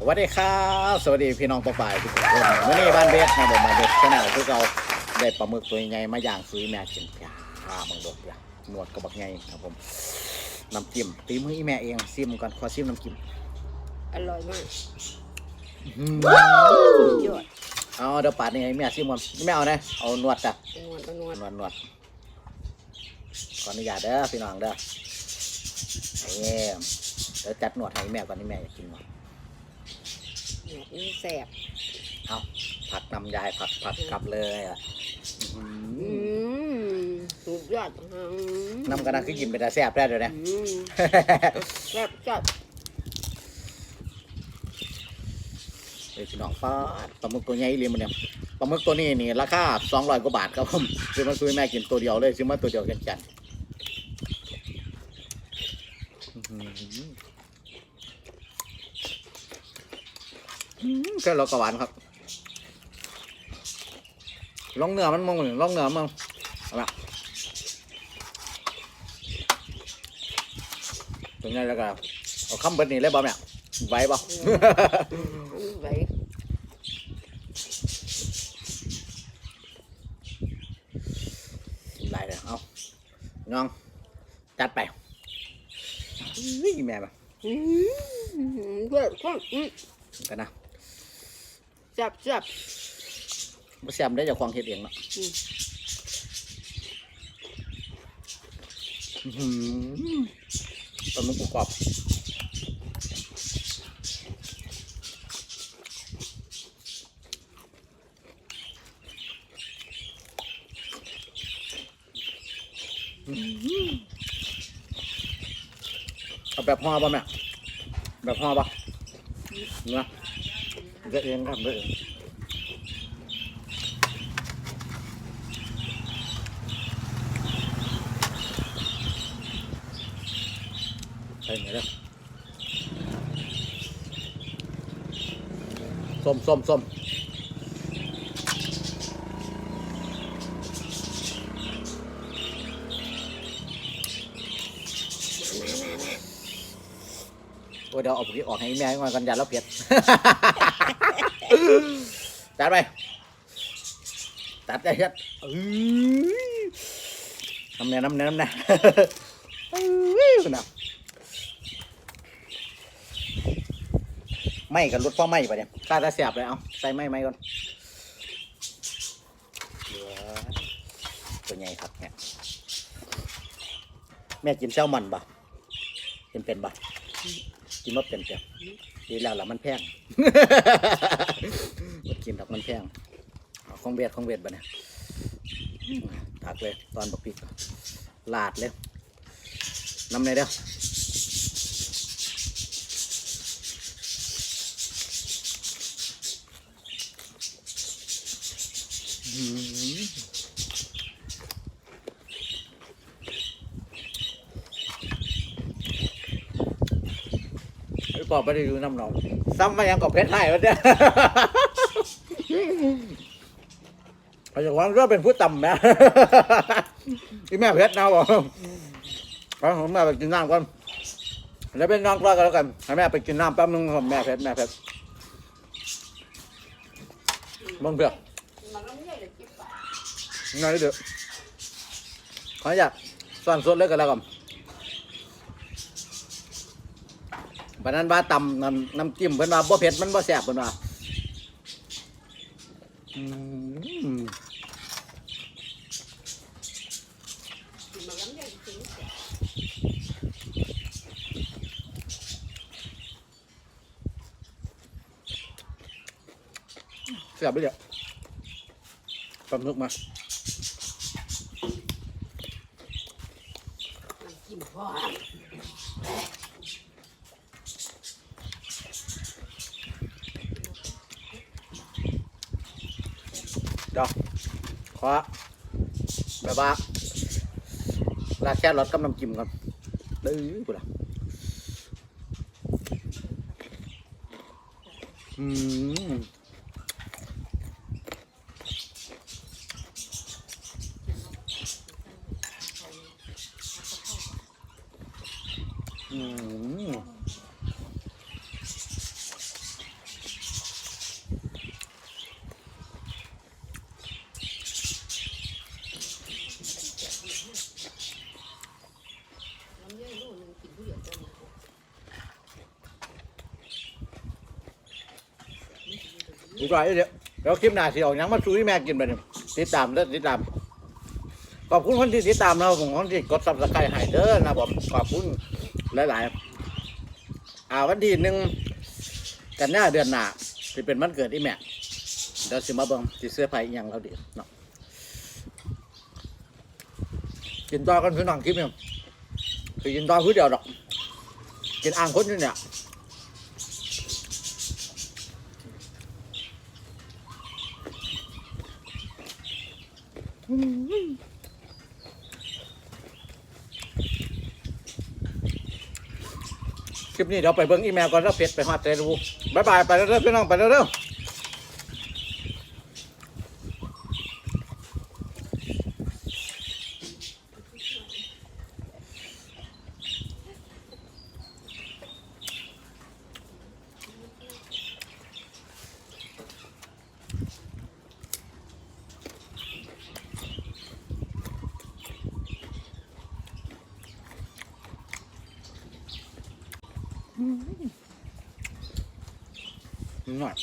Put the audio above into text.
สวัสดีครับสวัสดีพี่น้องปอปายทุกคนวันนี้บ้านเบสนะผมบ้านเบสชาแนลคือเราได้ปลาหมึกตัวใหญ่มาย่างซุยแม่กินยามึงบอกยาหนวดกระบักไงครับผมน้ำจิ้มตีมืออีแม่เองซิมก่อนขอซิมน้ำจิ้มอร่อยมากอืมสุดยอดเอาเดี๋ยวปาดนี่ให้แม่ซิมก่อนแม่เอานะเอาหนวดจ้ะนวดนวดหนวดหนวดขออนุญาตเด้อพี่น้องเด้อเอ้ยเดี๋ยวจัดหนวดให้แม่ก่อนที่แม่อยากกินหนวด นวดนี่แสบเอาผักนำยายผักผักกลับเลยอะอื้ออืหือมสุดยอดอืมน้ำกระดังคือกินไปแต่แซ่บได้เดี๋ยวนี้อืมแซ่บจัดเฮ้ยพี่น้องป้าดปลาหมึกตัวใหญ่เลยมันเนี่ยปลาหมึกตัวนี้นี่ราคาสองร้อยกว่าบาทครับผมซื้อมาซื้อแม่กินตัวเดียวเลยซื้อมาตัวเดียวกันจันอื้อหือ อื้อแค่เรากระหวานครับลองเนื้อมันมองหนึ่งลองเนื้อมันเอาละตัวใหญ่แล้วก็เอาคำเบิดนี่เลยบ่แม่ไหวบ่อืมไหวได้เลยเอาน้อง จัดไปอุ้ยแม่มาอืมเลิศข้างอืมกันนะ แซ่บแซ่บบ่แซมได้จากควางเฮ็ดเองเนาะอืมอื้อหือปลาหมึกกรอบอื้อหือเอาแบบห่อป่ะแม่แบบห่อป่ะเนาะ เด็ดเองครับเด็ดเองใช่ไหมล่ะส้มส้มส้ม โอ้เดี๋ยวเอาพวกนี้ออกให้แม่ก่อนกันยาแล้วเผ็ดจัดไปจัดใจเฮ็ดอื้อน้ำแน่น้ำแน่น้ำแน่อื้อนะไม่กับรถพ่อไม่ปะเนี่ยข้าจะเสียบเลยเอาใส่ไม่ไม่ก่อนตัวใหญ่ครับเนี่ยแม่กินแซลมอนปะเป็นเป็นปะ กินมาเป็นเปียดีแล้วล่ะมันแพงบ่กินดอกมันแพงเอาของเบียดของเบียดปะเนี่ยตักเลยตอนบักพริกลาดเลยน้ำเลยเด้ออืม ไอ้ปอบไม่ได้ดูน้ำหนองซ้ำมายังกับเพชรให้วะเนี่ยพยาวันก็เป็นผู้ต่ำนะที่แม่เพชรนะบอกไปผมแม่ไปกินน้ำก่อนแล้วเป็นน้องกล้อยกันแล้วกันให้แม่ไปกินน้ำแป๊บนึงครับแม่เพชรแม่เพชรมึงเพื่อมันก็ไม่ใช่เลยจิ๊บปะง่ายเด้อขออนุญาตซ่อนสดเลยกันแล้วกัน บันนั้นว่าตำน้ำน้ำจิ้มเพิ่นว่าบ่เผ็ดมันบ่แซ่บเพิ่นว่าอืมแซ่บไปเลยปลาหมึกมา น้ำจิ้มพอ เดี๋ยวขอแบบว่าลาดแค่รสกับน้ำจิ้มก่อนดื้อกูละอืมอืม ดีกว่าเดี๋ยวแล้วคลิปหน้าสิออกหยังมาสู้ให้แม่กินไปเนี่ยติดตามเด้อติดตาม ขอบคุณคนที่ติดตามเราผมคนที่กดซับสไครต์ให้เด้อนะผมขอบคุณหลายๆอ่าวันที่หนึ่งกันยาเดือนหน้าที่เป็นวันเกิดที่แม่เดี๋ยวสิมาเบิ่งสิเสื้อร์ไผ่ยังเราดีเนาะกินต่อกันพี่น้องคลิปเนี่ยคือกินต่อคือเดียวดอกกินอ่างคนอยู่เนี่ย คลิปนี้เดี๋ยวไปเบิ้งอีเมลก่อนแล้วเพจไปฮอดเตรูบายบายไปเรื่อยๆพี่น้องไปเรื่อยๆ หน่อย